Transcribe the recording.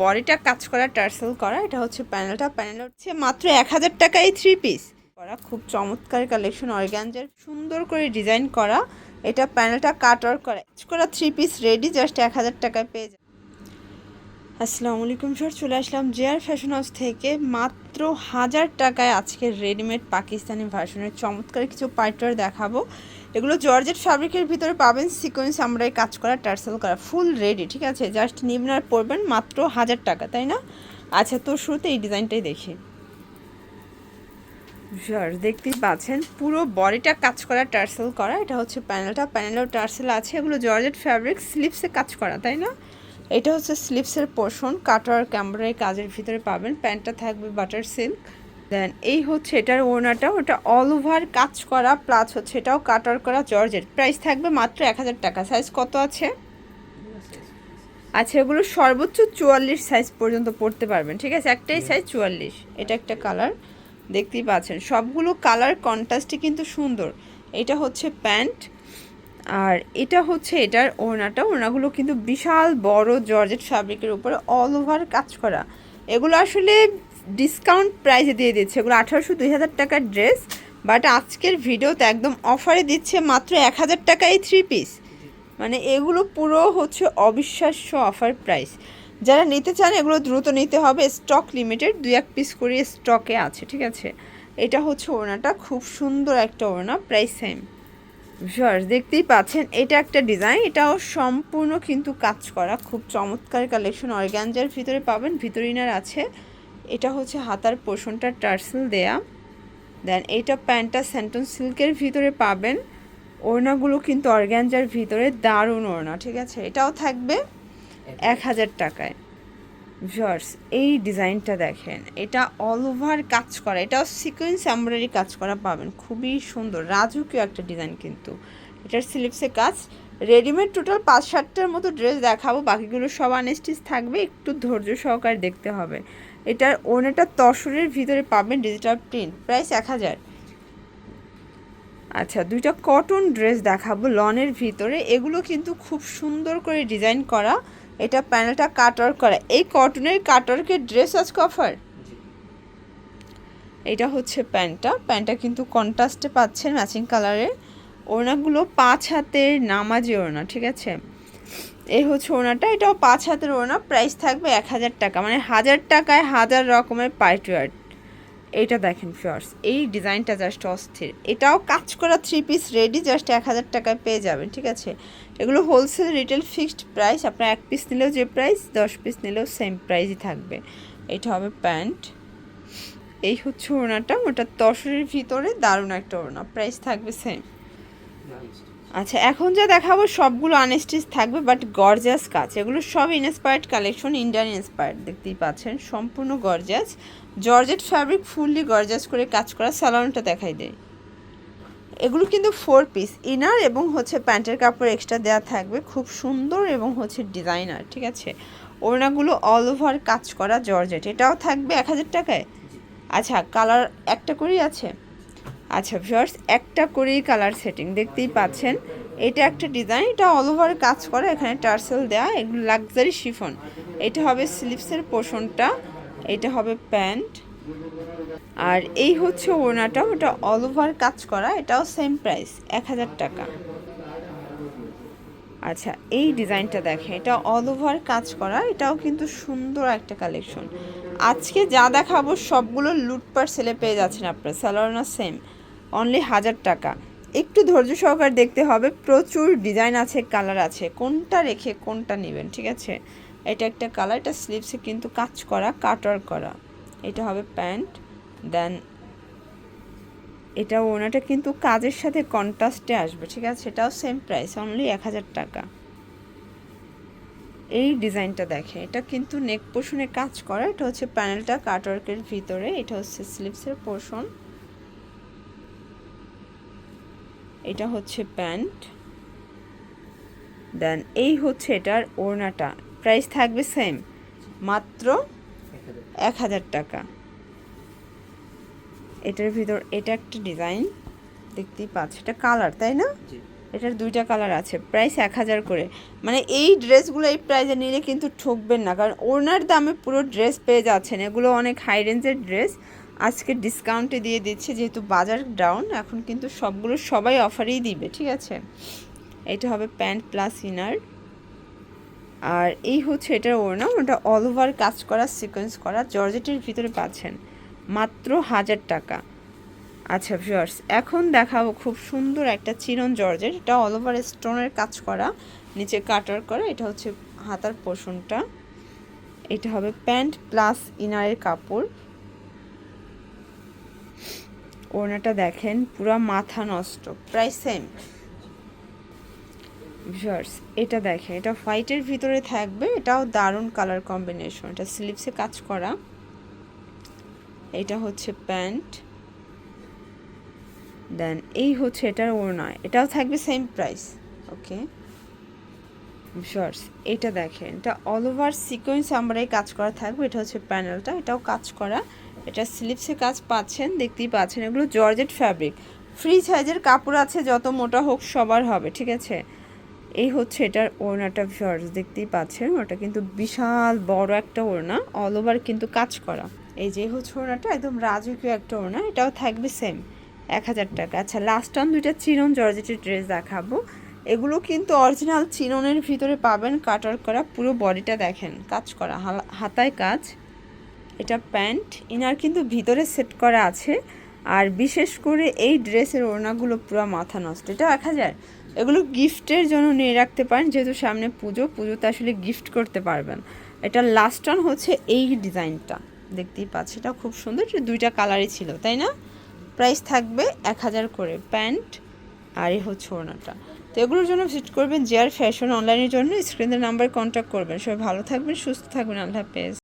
বডিটা কাজ করা, টার্সেল করা, এটা হচ্ছে প্যানেলটা। প্যানেল হচ্ছে মাত্র এক হাজার টাকায় থ্রি পিস করা খুব চমৎকার কালেকশন অর্গ্যানজার সুন্দর করে ডিজাইন করা। এটা প্যানেলটা কাট ওয়ার্ক করা। কাজ করা থ্রি পিস রেডি জাস্ট এক হাজার টাকায় পেয়ে যাবে। আসসালামু আলাইকুম স্যার চলে আসলাম জেআর ফ্যাশন হাউস থেকে। মাত্র হাজার টাকায় আজকে রেডিমেড পাকিস্তানি ভার্সনের চমৎকার কিছু পাইটার দেখাবো। এগুলো জর্জেট ফ্যাব্রিকের ভিতরে পাবেন সিকোয়েন্স আমরা এই কাজ করা টার্সেল করা ফুল রেডি ঠিক আছে? জাস্ট নিবনার পড়বেন মাত্র হাজার টাকা, তাই না? আচ্ছা তো শুরুতে এই ডিজাইনটাই দেখি। ভিউয়ার্স দেখতেই পাচ্ছেন, পুরো বডিটা কাজ করা টার্সেল করা, এটা হচ্ছে প্যানেলটা প্যানেলেও টার্সেল আছে, এগুলো জর্জেট ফ্যাব্রিক স্লিপসে কাজ করা, তাই না? এটা হচ্ছে স্লিপসের পোর্শন কাটার ক্যাম্বরারি কাজের ভিতরে পাবেন। প্যান্টটা থাকবে বাটার সিল্ক দেন এই হচ্ছে এটার ওনাটা ওটা অল ওভার কাজ করা প্লাস হচ্ছে এটাও কাটার করা জর্জেট। প্রাইস থাকবে মাত্র এক হাজার টাকা। সাইজ কত আছে? আচ্ছা এগুলো সর্বোচ্চ চুয়াল্লিশ সাইজ পর্যন্ত পড়তে পারবেন ঠিক আছে? একটাই সাইজ চুয়াল্লিশ। এটা একটা কালার দেখতেই পাচ্ছেন। সবগুলো কালার কন্ট্রাস্টই কিন্তু সুন্দর। এটা হচ্ছে প্যান্ট আর এটা হচ্ছে এটার ওড়নাটা ওড়নাগুলো কিন্তু বিশাল বড় জর্জেট ফ্যাব্রিকের উপরে অল ওভার কাজ করা। এগুলো আসলে ডিসকাউন্ট প্রাইসে দিয়ে দিচ্ছে। এগুলো আঠারোশো, দুই হাজার টাকার ড্রেস বাট আজকের ভিডিওতে একদম অফারে দিচ্ছে মাত্র এক হাজার টাকায় থ্রি পিস মানে এগুলো পুরো হচ্ছে অবিশ্বাস্য অফার প্রাইস যারা নিতে চান, এগুলো দ্রুত নিতে হবে। স্টক লিমিটেড দুই এক পিস করে স্টকে আছে, ঠিক আছে? এটা হচ্ছে ওড়নাটা, খুব সুন্দর একটা ওড়না প্রাইস সেম ভিউয়ার্স দেখতেই পাচ্ছেন, এটা একটা ডিজাইন এটাও সম্পূর্ণ কিন্তু কাজ করা। খুব চমৎকার কালেকশন অর্গ্যানজার ভিতরে পাবেন ভিতরিনার আছে। এটা হচ্ছে হাতার পোষণটা টার্সেল দেয়া। দেন এইটা প্যান্টটা স্যান্টন সিল্কের ভিতরে পাবেন। ওড়নাগুলো কিন্তু অর্গ্যানজার ভিতরে দারুণ ওড়না, ঠিক আছে? এটাও থাকবে এক হাজার টাকায়। ভিউয়ার্স, এই ডিজাইনটা দেখেন, এটা অল ওভার কাজ করা, এটাও সিকোয়েন্স এমব্রয়ডারি কাজ করা পাবেন। খুবই সুন্দর, রাজুকীয় একটা ডিজাইন কিন্তু। এটার স্লিপসে কাজ। রেডিমেড টোটাল পাঁচ সাতটার মতো ড্রেস দেখাবো, বাকিগুলো সব আনস্টিচ থাকবে, একটু ধৈর্য সহকারে দেখতে হবে। এটার ওনেটা তসরের ভিতরে পাবেন ডিজিটাল প্রিন্ট প্রাইস এক হাজার। আচ্ছা দুইটা কটন ড্রেস দেখাবো লনের ভিতরে। এগুলো কিন্তু খুব সুন্দর করে ডিজাইন করা। এটা প্যানেলটা কাটওয়ার্ক করা। এই কটনের কাটওয়ার্কের ড্রেস আজকে অফার এটা হচ্ছে প্যান্টটা। প্যান্টটা কিন্তু কন্ট্রাস্টে পাচ্ছেন ম্যাচিং কালারের ওড়নাগুলো পাঁচ হাতের নামাজি ওড়না, ঠিক আছে? এই হচ্ছে ওনাটা এটাও পাঁচ হাতের ওড়না প্রাইস থাকবে এক হাজার টাকা। মানে হাজার টাকায় হাজার রকমের পাইটওয়ার এইটা দেখেন ফিয়ার্স এই ডিজাইনটা জাস্ট অস্থির। এটাও কাজ করা থ্রি পিস রেডি জাস্ট এক হাজার টাকায় পেয়ে যাবেন, ঠিক আছে? এগুলো হোলসেল রিটেল ফিক্সড প্রাইস আপনার এক পিস নিলেও যে প্রাইস দশ পিস নিলেও সেম প্রাইসই থাকবে। এটা হবে প্যান্ট এই হচ্ছে ওড়নাটা ওটা তসরের ভিতরে দারুণ একটা ওড়না প্রাইস থাকবে সেম আচ্ছা এখন যা দেখাবো সবগুলো আনস্টিচ থাকবে বাট গর্জাস কাজ। এগুলো সব ইনস্পায়ার্ড কালেকশন ইন্ডিয়ান ইন্সপায়ার্ড দেখতেই পাচ্ছেন সম্পূর্ণ gorgeous georgette fabric fully gorgeous করে কাজ করা স্যালনটা দেখাই দেয় এগুলো কিন্তু ফোর পিস ইনার এবং হচ্ছে প্যান্টের কাপড় এক্সট্রা দেওয়া থাকবে খুব সুন্দর এবং হচ্ছে ডিজাইনার ঠিক আছে? ওড়নাগুলো অল ওভার কাজ করা জর্জেট এটাও থাকবে এক হাজার টাকায়? আচ্ছা কালার একটা করেই আছে? আচ্ছা ভিউয়ার্স একটা করেই কালার সেটিং দেখতেই পাচ্ছেন। এটা একটা ডিজাইন এটা অল ওভার কাজ করা, এখানে টার্সেল দেওয়া এগুলো লাক্সারি শিফন এটা হবে স্লিপসের পোষণটা, এটা হবে প্যান্ট। আর এই হচ্ছে ওড়নাটা, ওটা অল ওভার কাজ করা, এটাও সেম প্রাইস এক হাজার টাকা। আচ্ছা এই ডিজাইনটা দেখেন, এটা অল ওভার কাজ করা, এটাও কিন্তু সুন্দর একটা কালেকশন আজকে যা দেখাবো, সবগুলো লুটপার সেলে পেয়ে যাচ্ছেন আপনার স্যালোনা সেম অনলি হাজার টাকা। একটু ধৈর্য সহকারে দেখতে হবে, প্রচুর ডিজাইন আছে কালার আছে। কোনটা রেখে কোনটা নেবেন, ঠিক আছে? এটা একটা কালার এটা স্লিভসে কিন্তু কাজ করা কাটার করা। এটা হবে প্যান্ট দেন এটা ওনাটা কিন্তু কাজের সাথে কন্ট্রাস্টে আসবে, ঠিক আছে? এটাও সেম প্রাইস অনলি এক হাজার টাকা। এই ডিজাইনটা দেখে, এটা কিন্তু নেক পোষণে কাজ করা, এটা হচ্ছে প্যানেলটা কাটওয়ার্কের ভিতরে, এটা হচ্ছে স্লিভসের পোর্শন এটা হচ্ছে প্যান্ট। দেন এই হচ্ছে এটার ওড়নাটা। প্রাইস থাকবে সেম মাত্র এক হাজার টাকা। এটার ভিতর এটা একটা ডিজাইন দেখতেই পাচ্ছ এটা কালার তাই না? এটার দুইটা কালার আছে প্রাইস এক হাজার করে। মানে এই ড্রেসগুলো এই প্রাইসে নিলে কিন্তু ঠকবেন না কারণ ওনার দামে পুরো ড্রেস পেয়ে যাচ্ছেন। এগুলো অনেক হাই রেঞ্জের ড্রেস। আজকে ডিসকাউন্টে দিয়ে দিচ্ছে, যেহেতু বাজার ডাউন এখন কিন্তু সবগুলো সবাই অফারেই দিবে, ঠিক আছে? এটা হবে প্যান্ট প্লাস ইনার আর এই হচ্ছে এটার ওড়না, ওটা অল ওভার কাজ করা সিকোয়েন্স করা, জর্জেটের ভিতরে পাচ্ছেন মাত্র হাজার টাকা। আচ্ছা ভিউয়ার্স এখন দেখাবো খুব সুন্দর একটা চিরন জর্জের এটা অল ওভার স্টোনের কাজ করা, নিচে কাটার করা, এটা হচ্ছে হাতার পোষণটা। এটা হবে প্যান্ট প্লাস ইনারের কাপড়। ওড়নাটা দেখেন, পুরো মাথা নষ্ট, প্রায় সেম ভিউয়ার্স এটা দেখেন, এটা হোয়াইটের ভিতরে থাকবে, এটাও দারুণ কালার কম্বিনেশন এটা স্লিপসে কাজ করা। এটা হচ্ছে প্যান্ট। দেন এই হচ্ছে এটার ওড়না, এটাও থাকবে সেম প্রাইস ওকে শর্টস এটা দেখেন, এটা অল ওভার সিকোয়েন্স আমরা এই কাজ করা থাকবে, এটা হচ্ছে প্যানেলটা এটাও কাজ করা। এটা স্লিপসে কাজ পাচ্ছেন, দেখতেই পাচ্ছেন, এগুলো জর্জেট ফ্যাব্রিক ফ্রি সাইজের কাপড় আছে, যত মোটা হোক সবার হবে, ঠিক আছে? এই হচ্ছে এটার ওড়নাটা শর্টস দেখতেই পাচ্ছেন, ওটা কিন্তু বিশাল বড় একটা ওড়না অল ওভার কিন্তু কাজ করা। এই যে হচ্ছে ওড়নাটা, একদম রাজকীয় একটা ওড়না, এটাও থাকবে সেম এক হাজার টাকা। আচ্ছা লাস্ট অন দুইটা চিরন জর্জেটের ড্রেস দেখাবো। এগুলো কিন্তু অরিজিনাল চিরনের ভিতরে পাবেন কাটার করা পুরো বডিটা দেখেন। কাজ করা হাতায় কাজ। এটা প্যান্ট, ইনার কিন্তু ভিতরে সেট করা আছে। আর বিশেষ করে এই ড্রেসের ওড়নাগুলো পুরো মাথা নষ্ট। এটা এক হাজার। এগুলো গিফটের জন্য নিয়ে রাখতে পারেন, যেহেতু সামনে পুজো, পুজোতে আসলে গিফট করতে পারবেন। এটা লাস্ট অন হচ্ছে এই ডিজাইনটা। দেখতেই পাচ্ছি এটা খুব সুন্দর। দুইটা কালারই ছিল, তাই না? প্রাইস থাকবে এক হাজার করে। প্যান্ট আর এ হচ্ছে ওড়নাটা। তো এগুলোর জন্য ভিজিট করবেন জিয়ার ফ্যাশন অনলাইনের জন্য স্ক্রিনের নাম্বার কন্ট্যাক্ট করবেন। সবাই ভালো থাকবেন, সুস্থ থাকবেন, আল্লাহ হাফেজ।